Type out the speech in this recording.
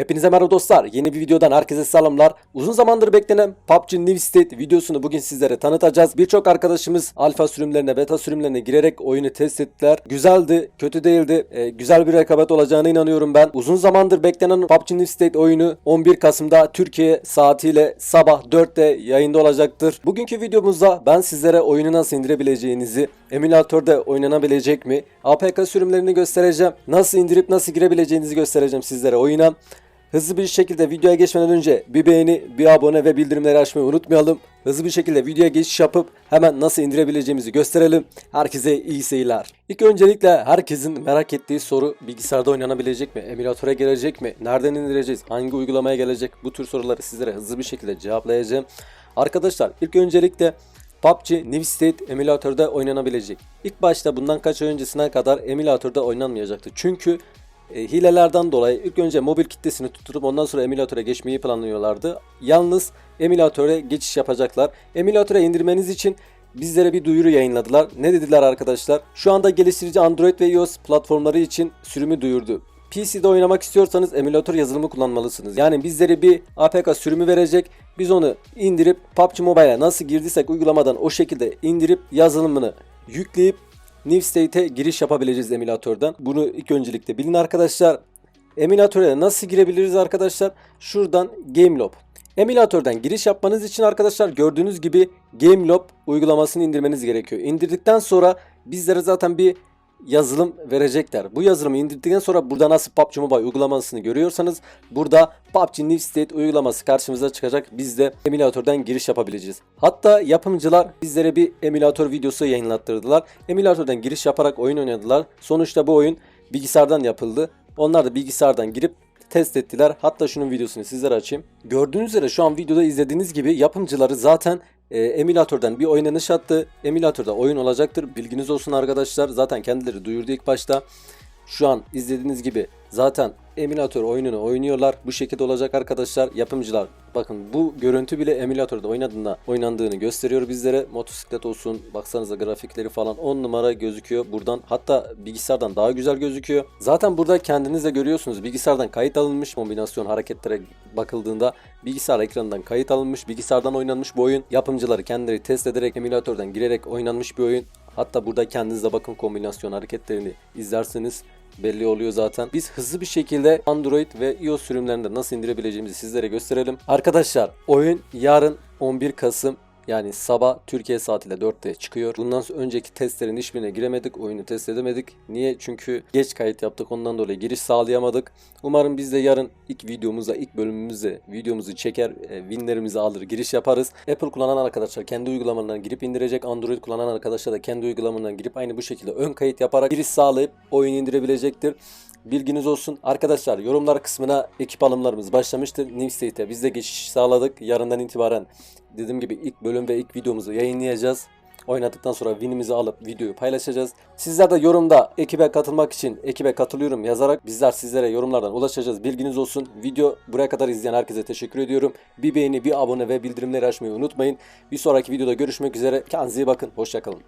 Hepinize merhaba dostlar. Yeni bir videodan herkese selamlar. Uzun zamandır beklenen PUBG New State videosunu bugün sizlere tanıtacağız. Birçok arkadaşımız alfa sürümlerine, beta sürümlerine girerek oyunu test ettiler. Güzeldi, kötü değildi. Ee, güzel bir rekabet olacağına inanıyorum ben. Uzun zamandır beklenen PUBG New State oyunu 11 Kasım'da Türkiye saatiyle sabah 4'te yayında olacaktır. Bugünkü videomuzda ben sizlere oyunu nasıl indirebileceğinizi, emülatörde oynanabilecek mi, APK sürümlerini göstereceğim. Nasıl indirip nasıl girebileceğinizi göstereceğim sizlere oyuna. Hızlı bir şekilde videoya geçmeden önce bir beğeni, bir abone ve bildirimleri açmayı unutmayalım. Hızlı bir şekilde videoya geçiş yapıp hemen nasıl indirebileceğimizi gösterelim. Herkese iyi seyirler. İlk öncelikle herkesin merak ettiği soru bilgisayarda oynanabilecek mi? Emülatöre gelecek mi? Nereden indireceğiz? Hangi uygulamaya gelecek? Bu tür soruları sizlere hızlı bir şekilde cevaplayacağım. Arkadaşlar ilk öncelikle PUBG New State emülatörde oynanabilecek. İlk başta bundan kaç ay öncesine kadar emülatörde oynanmayacaktı. Çünkü e, hilelerden dolayı ilk önce mobil kitlesini tutturup ondan sonra emülatöre geçmeyi planlıyorlardı. Yalnız emülatöre geçiş yapacaklar. Emülatöre indirmeniz için bizlere bir duyuru yayınladılar. Ne dediler arkadaşlar? Şu anda geliştirici Android ve iOS platformları için sürümü duyurdu. PC'de oynamak istiyorsanız emülatör yazılımı kullanmalısınız. Yani bizlere bir APK sürümü verecek. Biz onu indirip PUBG Mobile'a nasıl girdiysek uygulamadan o şekilde indirip yazılımını yükleyip New State'e giriş yapabileceğiz emülatörden. Bunu ilk öncelikle bilin arkadaşlar. Emülatöre nasıl girebiliriz arkadaşlar? Şuradan GameLob. Emülatörden giriş yapmanız için arkadaşlar gördüğünüz gibi GameLob uygulamasını indirmeniz gerekiyor. İndirdikten sonra bizlere zaten bir yazılım verecekler. Bu yazılımı indirdikten sonra burada nasıl PUBG Mobile uygulamasını görüyorsanız burada PUBG New State uygulaması karşımıza çıkacak. Biz de emülatörden giriş yapabileceğiz. Hatta yapımcılar bizlere bir emülatör videosu yayınlattırdılar. Emülatörden giriş yaparak oyun oynadılar. Sonuçta bu oyun bilgisayardan yapıldı. Onlar da bilgisayardan girip test ettiler. Hatta şunun videosunu sizlere açayım. Gördüğünüz üzere şu an videoda izlediğiniz gibi yapımcıları zaten e, emülatörden bir oynanış attı. Emülatörde oyun olacaktır. Bilginiz olsun arkadaşlar. Zaten kendileri duyurdu ilk başta. Şu an izlediğiniz gibi zaten emülatör oyununu oynuyorlar. Bu şekilde olacak arkadaşlar. Yapımcılar bakın bu görüntü bile emülatörde oynadığında oynandığını gösteriyor bizlere. Motosiklet olsun baksanıza grafikleri falan 10 numara gözüküyor buradan. Hatta bilgisayardan daha güzel gözüküyor. Zaten burada kendiniz de görüyorsunuz. Bilgisayardan kayıt alınmış kombinasyon hareketlere bakıldığında bilgisayar ekranından kayıt alınmış, bilgisayardan oynanmış bu oyun. Yapımcıları kendileri test ederek emülatörden girerek oynanmış bir oyun. Hatta burada kendiniz de bakın kombinasyon hareketlerini izlerseniz belli oluyor zaten. Biz hızlı bir şekilde Android ve iOS sürümlerinde nasıl indirebileceğimizi sizlere gösterelim. Arkadaşlar oyun yarın 11 Kasım yani sabah Türkiye saatiyle 4'te çıkıyor. Bundan önceki testlerin hiçbirine giremedik. Oyunu test edemedik. Niye? Çünkü geç kayıt yaptık. Ondan dolayı giriş sağlayamadık. Umarım biz de yarın ilk videomuzda, ilk bölümümüzde videomuzu çeker, e, winlerimizi alır, giriş yaparız. Apple kullanan arkadaşlar kendi uygulamalarından girip indirecek. Android kullanan arkadaşlar da kendi uygulamalarından girip aynı bu şekilde ön kayıt yaparak giriş sağlayıp oyunu indirebilecektir. Bilginiz olsun. Arkadaşlar yorumlar kısmına ekip alımlarımız başlamıştır. New State'e biz de geçiş sağladık. Yarından itibaren dediğim gibi ilk bölüm ve ilk videomuzu yayınlayacağız. Oynadıktan sonra winimizi alıp videoyu paylaşacağız. Sizler de yorumda ekibe katılmak için ekibe katılıyorum yazarak bizler sizlere yorumlardan ulaşacağız. Bilginiz olsun. Video buraya kadar izleyen herkese teşekkür ediyorum. Bir beğeni, bir abone ve bildirimleri açmayı unutmayın. Bir sonraki videoda görüşmek üzere. Kendinize iyi bakın. Hoşçakalın.